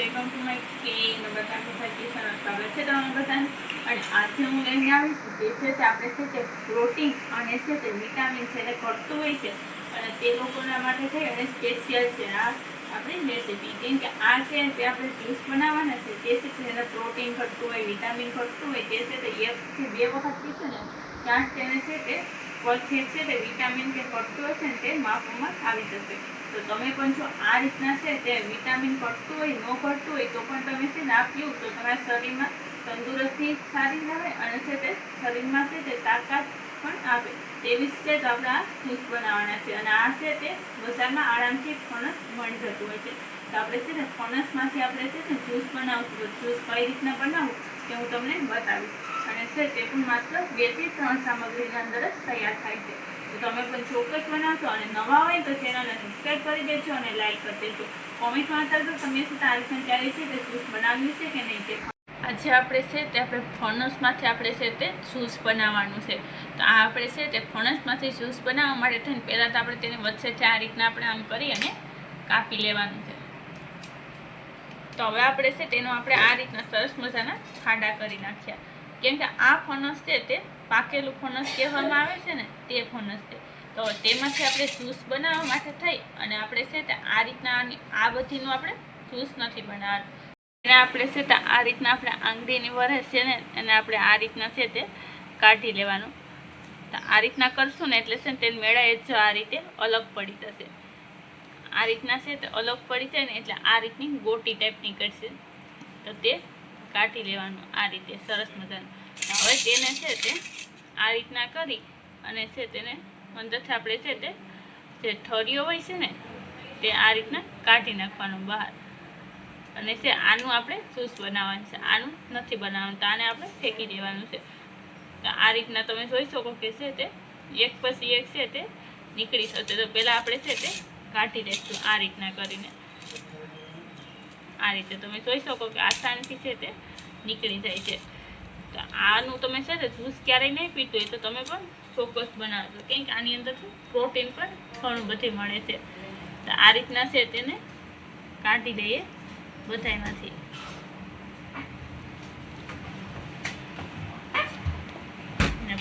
Welcome to my K number five સ્વાગત છે તમારું બધાને. અને આજે હું લઈને આવી છું, જે છે તે આપણે છે તે પ્રોટીન અને છે તે વિટામિન છે તે ઘટતું હોય છે. અને તે લોકોના માટે થઈ અને સ્પેશિયલ છે. આ આપણી રેસીપી કેમ કે આ છે તે આપણે જ્યુસ બનાવવાના છે, તે છે તેને પ્રોટીન ઘટતું હોય, વિટામિન ઘટતું હોય, તે છે તે એકથી બે વખત પીશું ને, ત્યાં તેને છે તે પછી છે તે વિટામિન કે પડતું હશે ને તે માપમાં આવી જશે. તો તમે પણ જો આ રીતના છે તે વિટામિન પડતું હોય, ન પડતું હોય, તો પણ તમે છે ને આ પીવું તો તમારા શરીરમાં તંદુરસ્તી સારી રહે અને છે તે શરીરમાં છે તે તાકાત પણ આવે. તેવી જ છે તો આપણે આ જ્યુસ બનાવવાના છે. અને આ છે તે બજારમાં આરામથી ફણસ મળી જતું હોય છે. તો આપણે છે ને ફણસમાંથી આપણે છે ને જ્યુસ બનાવશું. જ્યુસ કઈ રીતના બનાવવું તે હું તમને બતાવીશ. છે તે પણ માત્ર બેથી ત્રણ સામગ્રીની અંદર જ તૈયાર થાય છે. તો તમે પણ ચોક્કસ બનાવશો અને નવા હોય તો ચેનલને સબસ્ક્રાઈબ કરી દેજો અને લાઈક કરી દેજો. કોમેન્ટમાં બતાવજો તમે શું તારીખ ક્યારે છે તે જ્યુસ બનાવ્યું છે કે નહીં તે આજે આપણે છે તે આપણે ફણસમાંથી આપણે છે તે જ્યુસ બનાવવાનું છે. તો આ આપણે છે તે ફણસમાંથી જ્યુસ બનાવવા માટે થઈને પહેલાં તો આપણે તેને વચ્ચેથી આ રીતના આપણે આમ કરી અને કાપી લેવાનું છે. તો હવે આપણે છે તેનો આપણે આ રીતના સરસ મજાના ખાડા કરી નાખ્યા. કેમ કે આ ફણસ છે તે પાકેલું ફણસ કહેવામાં આવે છે ને, તે ફણસ છે. તો તેમાંથી આપણે જ્યુસ બનાવવા માટે થઈ અને આપણે છે તે આ રીતના આ બધીનું આપણે જ્યુસ નથી બનાવવાનું. એને આપણે છે તે આ રીતના આપણે આંગળીની વરસ છે ને, એને આપણે આ રીતના છે તે કાઢી લેવાનું. તો આ રીતના કરશું ને એટલે છે ને તે મેળાએ જ આ રીતે અલગ પડી જશે. આ રીતના છે તે અલગ પડી જાય ને એટલે આ રીતની ગોટી ટાઈપની કરશે. તો તે કાઢી લેવાનું આ રીતે સરસ મજાનું. હવે તેને છે તે આ રીતના કરી અને છે તેને અંદરથી આપણે છે તે, જે ઠળિયો હોય છે ને, તે આ રીતના કાઢી નાખવાનું બહાર. અને છે આનું આપણે જ્યુસ બનાવવાનું છે. આનું નથી બનાવવાનું, તો આને આપણે ફેંકી દેવાનું છે. આ રીતના તમે જોઈ શકો કે છે તે એક પછી એક છે તે નીકળી શકે તો પહેલાં આપણે છે તે કાઢી દઈશું આ રીતના કરીને. આ રીતે તમે જોઈ શકો કે આસાનથી છે તે નીકળી જાય છે. તો આનું તમે છે ને જ્યુસ ક્યારેય નહીં પીતું હોય તો તમે પણ ચોક્કસ બનાવજો. કેમ કે આની અંદરથી પ્રોટીન પણ ઘણું બધું મળે છે. તો આ રીતના છે તેને કાઢી દઈએ બધામાંથી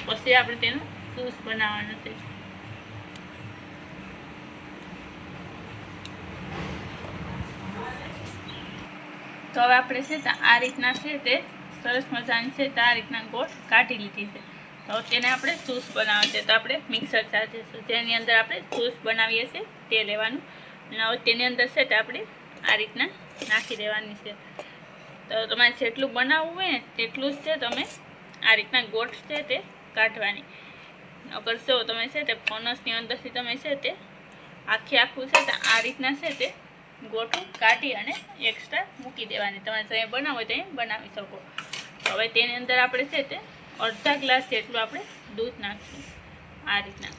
પછી આપણે તેનું જ્યુસ બનાવવાનું છે. તો હવે આપણે છે આ રીતના છે તે સરસ મજાની છે તે આ રીતના ગોળ કાઢી લીધી છે. તો તેને આપણે જ્યુસ બનાવવા છે. તો આપણે મિક્સર સાથે જેની અંદર આપણે જ્યુસ બનાવીએ છીએ તે લેવાનું. અને હવે તેની અંદર છે તે આપણે આ રીતના નાખી દેવાની છે. તો તમારે જેટલું બનાવવું હોય ને તેટલું જ છે તમે આ રીતના ગોઠ છે તે કાઢવાની. જો તમે છે તે ફોનસની અંદરથી તમે છે તે આખી આખું છે તે આ રીતના છે તે ગોઠું કાઢી અને એક્સ્ટ્રા મૂકી દેવાની. તમારે જે બનાવો તે બનાવી શકો. હવે તેની અંદર આપણે છે તે અડધા ગ્લાસ જેટલું આપણે દૂધ નાખીશું. આ રીતના.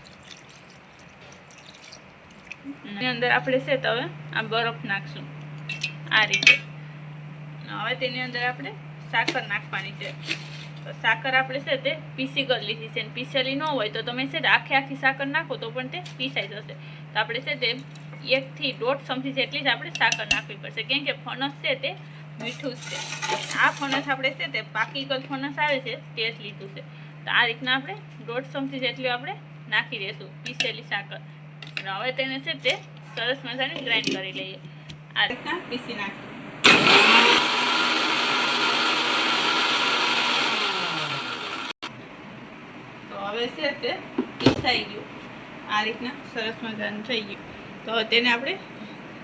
અંદર આપણે છે તો હવે આ બરફ નાખશું. આ રીતે. હવે તેની અંદર આપણે સાકર નાખવાની છે. તો સાકર આપણે છે તે પીસી કરી લીધી છે. પીસેલી ન હોય તો તમે છે આખી આખી સાકર નાખો તો પણ તે પીસાઈ જશે. તો આપણે છે તે એકથી દોઢ ચમચી જેટલી જ આપણે સાકર નાખવી પડશે. કેમ કે ફણસ છે તે મીઠું છે. આ ફણસ આપણે છે તે પાકી ગયેલ ફણસ આવે છે, તે જ લીધું છે. તો આ રીતના આપણે દોઢ ચમચી જેટલી આપણે નાખી દઈશું પીસેલી સાકર. હવે તેને છે તે સરસ મજાની ગ્રાઇન્ડ કરી લઈએ. આ રીતના પીસી નાખીએ. હવે છે તે પીસાઈ ગયું. આ રીતના સરસ મજાનું થઈ ગયું. તો તેને આપણે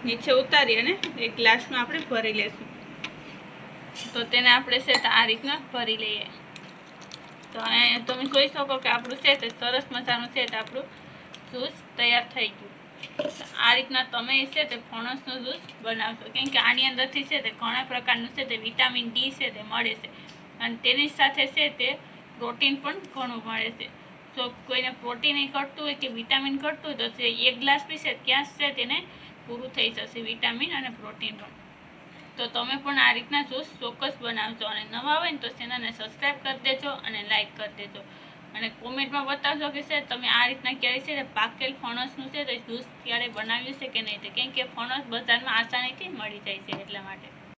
નીચે ઉતારી અને એક ગ્લાસમાં આપણે ભરી લઈશું તો તેને આપણે છે આ રીતના ભરી લઈએ. તો અહીંયા તમે જોઈ શકો કે આપણું છે સરસ મજાનું છે તે આપણું જ્યુસ તૈયાર થઈ ગયું. આ રીતના તમે છે તે ફણસનું જ્યુસ બનાવશો. કેમ કે આની અંદરથી છે તે ઘણા પ્રકારનું છે તે વિટામિન ડી છે તે મળે છે. અને તેની સાથે છે તે પ્રોટીન પણ ઘણું મળે છે. જો કોઈને પ્રોટીન ઘટતું હોય કે વિટામિન ઘટતું હોય તો તે એક ગ્લાસ પીશે, ત્યાં છે તેને પૂરું થઈ જશે વિટામિન અને પ્રોટીન પણ તો તમે પણ આ રીતના જ્યુસ ચોક્કસ બનાવજો અને નવા હોય ને તો ચેનલને સબસ્ક્રાઈબ કરી દેજો અને લાઇક કરી દેજો. અને કોમેન્ટમાં બતાવજો કે છે તમે આ રીતના ક્યારે છે પાકેલ ફણસનું છે તો જ્યુસ ક્યારે બનાવ્યું છે કે નહીં તે? કેમ કે ફણસ બજારમાં આસાનીથી મળી જાય છે એટલા માટે.